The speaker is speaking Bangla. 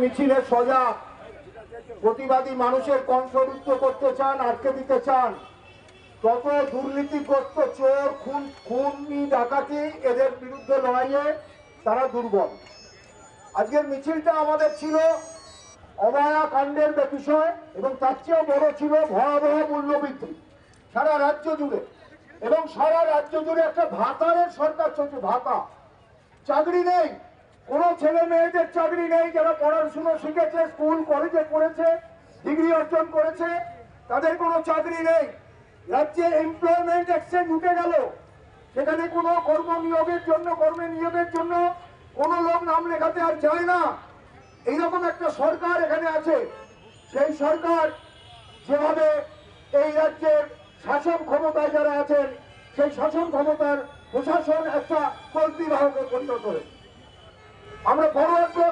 মিছিলে সোজা। প্রতিবাদী মানুষের কণ্ঠরুদ্ধ করতে চান, আটকে দিতে চান। তত দুর্নীতিগ্রস্ত চোর, খুন, খুনি, ডাকাতি, এদের বিরুদ্ধে লড়াইয়ে তারা দুর্বল। আজকের মিছিলটা আমাদের ছিল অবয়া কাণ্ডের বিষয় এবং তার চেয়েও বড় ছিল ভয়াবহ মূল্যবৃদ্ধি। সারা রাজ্য জুড়ে এবং সারা রাজ্য জুড়ে একটা ভাতারের সরকার চলছে, ভাতা। চাকরি নেই, কোনো ছেলে মেয়েদের চাকরি নেই, যারা পড়াশোনা শিখেছে, স্কুল, কলেজে পড়েছে, ডিগ্রি অর্জন করেছে, তাদের কোনো চাকরি নেই। রাজ্যে এমপ্লয়মেন্ট এক্সচেঞ্জ উঠে গেল। সেখানে কোনো কর্ম নিয়োগের জন্য, কর্মে নিয়োগের জন্য কোনো লোক নাম লেখাতে আর যায় না। এইরকম একটা সরকার এখানে আছে। সেই সরকার যেভাবে এই রাজ্যের শাসন ক্ষমতায় যারা আছেন, সেই শাসন ক্ষমতার প্রশাসন একটা কল্পি বাহকে পরিণত হয়েছে আমরা বড় গত